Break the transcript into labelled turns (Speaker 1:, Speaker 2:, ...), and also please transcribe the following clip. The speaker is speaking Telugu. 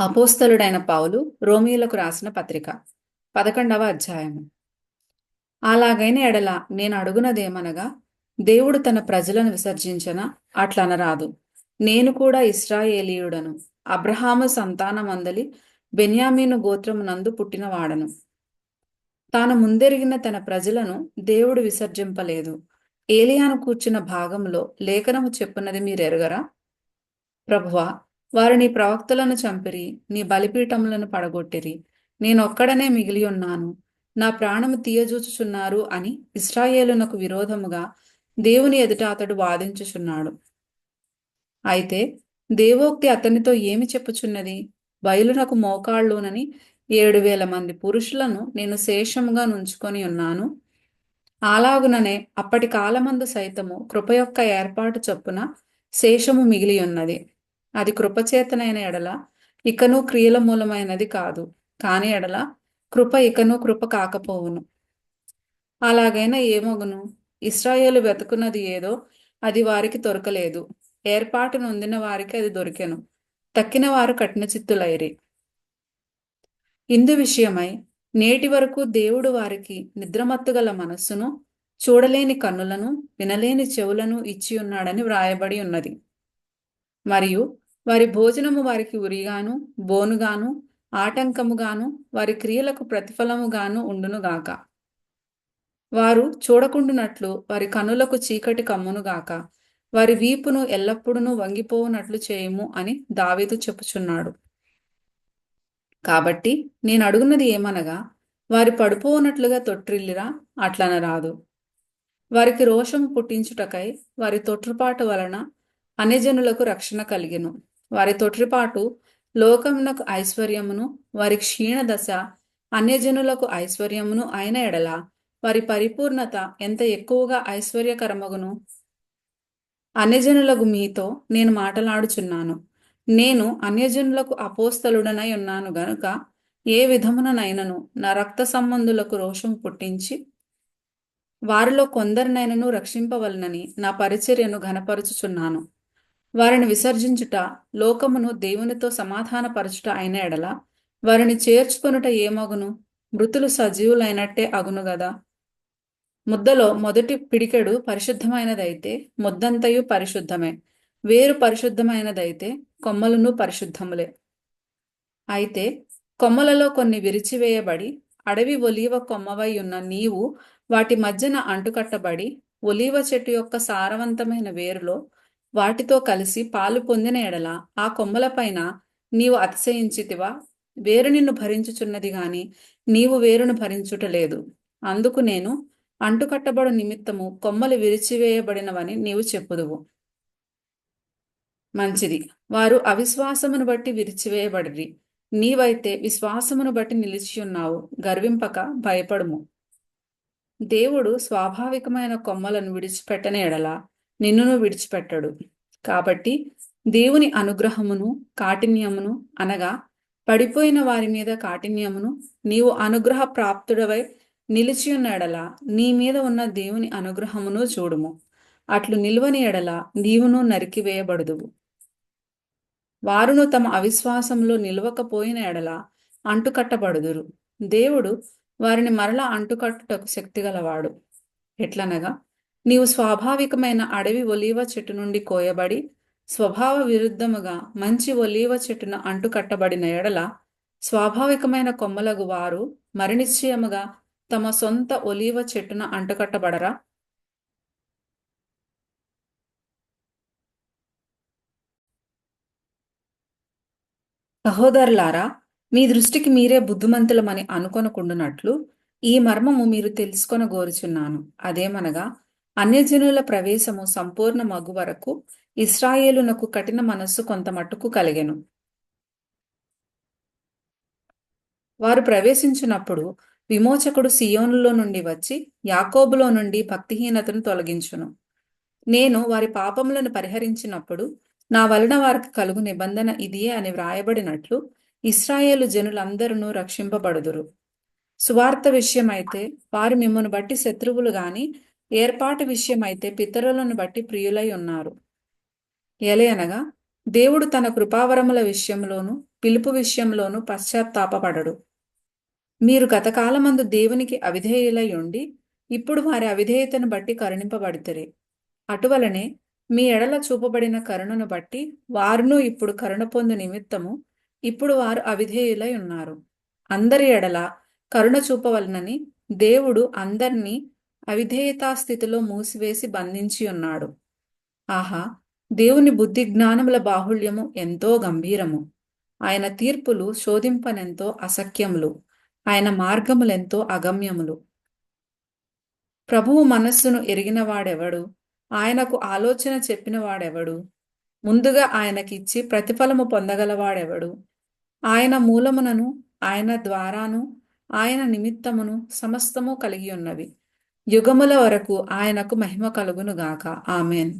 Speaker 1: అపోస్తలుడైన పౌలు రోమియోలకు రాసిన పత్రిక పదకొండవ అధ్యాయము. అలాగైన ఎడల నేను అడుగునదేమనగా దేవుడు తన ప్రజలను విసర్జించన? అట్లనరాదు. నేను కూడా ఇస్రాయేలీయుడను అబ్రహాము సంతానమందలి బెన్యామీను గోత్రమునందు పుట్టినవాడను. తాను ముందెరిగిన తన ప్రజలను దేవుడు విసర్జింపలేదు. ఏలియాను కూర్చున్న భాగంలో లేఖనము చెప్పున్నది మీరెరుగరా? ప్రభువా వారు నీ ప్రవక్తలను చంపిరి నీ బలిపీఠములను పడగొట్టిరి. నేనొక్కడనే మిగిలి ఉన్నాను. నా ప్రాణము తీయజూచుచున్నారు అని ఇస్రాయేలునకు విరోధముగా దేవుని ఎదుట అతడు వాదించుచున్నాడు. అయితే దేవోక్తి అతనితో ఏమి చెప్పుచున్నది? బయలునకు మోకాళ్ళునని ఏడు వేల మంది పురుషులను నేను శేషముగా నుంచుకొని ఉన్నాను. అలాగుననే అప్పటి కాలమందు సైతము కృప యొక్క ఏర్పాటు చొప్పున శేషము మిగిలి ఉన్నది. అది కృపచేతనైన ఎడల ఇకను క్రియల మూలమైనది కాదు. కాని ఎడల కృప ఇకను కృప కాకపోవును. అలాగైనా ఏమగును? ఇస్రాయేలు వెతుకున్నది ఏదో అది వారికి దొరకలేదు. ఏర్పాటు నొందిన వారికి అది దొరికెను. తక్కిన వారు కఠిన చిత్తులైరి. ఇందు విషయమై నేటి వరకు దేవుడు వారికి నిద్రమత్తుగల మనస్సును చూడలేని కన్నులను వినలేని చెవులను ఇచ్చి ఉన్నాడని వ్రాయబడి ఉన్నది. మరియు వారి భోజనము వారికి ఉరిగాను బోనుగాను ఆటంకముగాను వారి క్రియలకు ప్రతిఫలముగాను ఉండునుగాక వారు చూడకుండునట్లు వారి కనులకు చీకటి కమ్మునుగాక వారి వీపును ఎల్లప్పుడూ వంగిపోవునట్లు చేయము అని దావీదు చెప్పుచున్నాడు. కాబట్టి నేను అడుగున్నది ఏమనగా వారి పడిపోనట్లుగా తొట్టిల్లిరా అట్లనరాదు. వారికి రోషము పుట్టించుటకై వారి తొట్టుపాటు వలన అనేజనులకు రక్షణ కలిగెను. వారి తొట్టిపాటు లోకమునకు ఐశ్వర్యమును వారి క్షీణ దశ అన్యజనులకు ఐశ్వర్యమును అయిన ఎడల వారి పరిపూర్ణత ఎంత ఎక్కువగా ఐశ్వర్యకరమగును? అన్యజనులకు మీతో నేను మాటలాడుచున్నాను. నేను అన్యజనులకు అపోస్తలుడనై ఉన్నాను గనుక ఏ విధముననైనను నా రక్త సంబంధులకు రోషం పుట్టించి వారిలో కొందరినైనను రక్షింపవలనని నా పరిచర్యను ఘనపరుచుచున్నాను. వారిని విసర్జించుట లోకమును దేవునితో సమాధానపరచుట అయిన ఎడల వారిని చేర్చుకొనుట ఏమగును? మృతులు సజీవులైనట్టే అగును గదా. ముద్దలో మొదటి పిడికెడు పరిశుద్ధమైనదైతే ముద్దంతయు పరిశుద్ధమే. వేరు పరిశుద్ధమైనదైతే కొమ్మలను పరిశుద్ధములే. అయితే కొమ్మలలో కొన్ని విరిచివేయబడి అడవి ఒలీవ కొమ్మవై ఉన్న నీవు వాటి మధ్యన అంటుకట్టబడి ఒలీవ చెట్టు యొక్క సారవంతమైన వేరులో వాటితో కలిసి పాలు పొందిన ఎడల ఆ కొమ్మలపైన నీవు అతిశయించితివా? వేరు నిన్ను భరించుచున్నది గాని నీవు వేరును భరించుటలేదు అందుకు నేను అంటుకట్టబడు నిమిత్తము కొమ్మలు విరిచివేయబడినవని నీవు చెప్పుదువు. మంచిది. వారు అవిశ్వాసమును బట్టి విరిచివేయబడిరి. నీవైతే విశ్వాసమును బట్టి నిలిచి ఉన్నావు. గర్వింపక భయపడుము. దేవుడు స్వాభావికమైన కొమ్మలను విడిచిపెట్టని ఎడల నిన్నును విడిచిపెట్టడు. కాబట్టి దేవుని అనుగ్రహమును కాఠిన్యమును అనగా పడిపోయిన వారి మీద కాఠిన్యమును నీవు అనుగ్రహ ప్రాప్తుడవై నిలిచి ఉన్న ఎడల నీ మీద ఉన్న దేవుని అనుగ్రహమును చూడుము. అట్లు నిల్వని ఎడల నీవును నరికివేయబడుదువు. వారును తమ అవిశ్వాసంలో నిలవకపోయిన ఎడల అంటుకట్టబడుదురు. దేవుడు వారిని మరల అంటుకట్టుటకు శక్తిగలవాడు ఎట్లనగా నీవు స్వాభావికమైన అడవి ఒలీవ చెట్టు నుండి కోయబడి స్వభావ విరుద్ధముగా మంచి ఒలీవ చెట్టున అంటుకట్టబడిన ఎడల స్వాభావికమైన కొమ్మలగు వారు మరణిశ్చయముగా తమ సొంత ఒలీవ చెట్టున అంటుకట్టబడరా సహోదరులారా మీ దృష్టికి మీరే బుద్ధిమంతులమని అనుకొనకుండునట్లు ఈ మర్మము మీరు తెలుసుకొన గోరుచున్నాను అదేమనగా అన్యజనుల ప్రవేశము సంపూర్ణ మగు వరకు ఇస్రాయేలునకు కఠిన మనస్సు కొంత మట్టుకు కలిగెను. వారు ప్రవేశించినప్పుడు విమోచకుడు సియోనులో నుండి వచ్చి యాకోబులో నుండి భక్తిహీనతను తొలగించును. నేను వారి పాపములను పరిహరించినప్పుడు నా వలన వారికి కలుగు నిబంధన ఇదియే అని వ్రాయబడినట్లు ఇస్రాయేలు జనులందరూ రక్షింపబడుదురు. సువార్త విషయమైతే వారు మిమ్మను బట్టి శత్రువులు గాని ఏర్పాటు విషయమైతే పితరులను బట్టి ప్రియులై ఉన్నారు. ఎలయనగా దేవుడు తన కృపావరముల విషయంలోను పిలుపు విషయంలోను పశ్చాత్తాపపడడు. మీరు గతకాలమందు దేవునికి అవిధేయులై ఉండి ఇప్పుడు వారి అవిధేయతను బట్టి కరుణింపబడితరే. అటువలనే మీ ఎడల చూపబడిన కరుణను బట్టి వారును ఇప్పుడు కరుణ పొందు నిమిత్తము ఇప్పుడు వారు అవిధేయులై ఉన్నారు. అందరి ఎడల కరుణ చూపవలనని దేవుడు అందర్నీ అవిధేయతాస్థితిలో మూసివేసి బంధించి ఉన్నాడు. ఆహా దేవుని బుద్ధి జ్ఞానముల బాహుళ్యము ఎంతో గంభీరము. ఆయన తీర్పులు శోధింపనెంతో అసఖ్యములు. ఆయన మార్గములెంతో అగమ్యములు. ప్రభువు మనస్సును ఎరిగినవాడెవడు? ఆయనకు ఆలోచన చెప్పినవాడెవడు? ముందుగా ఆయనకిచ్చి ప్రతిఫలము పొందగలవాడెవడు? ఆయన మూలమునను ఆయన ద్వారాను ఆయన నిమిత్తమును సమస్తము కలిగి ఉన్నవి. యుగముల వరకు ఆయనకు మహిమ కలుగునుగాక. ఆమెన్.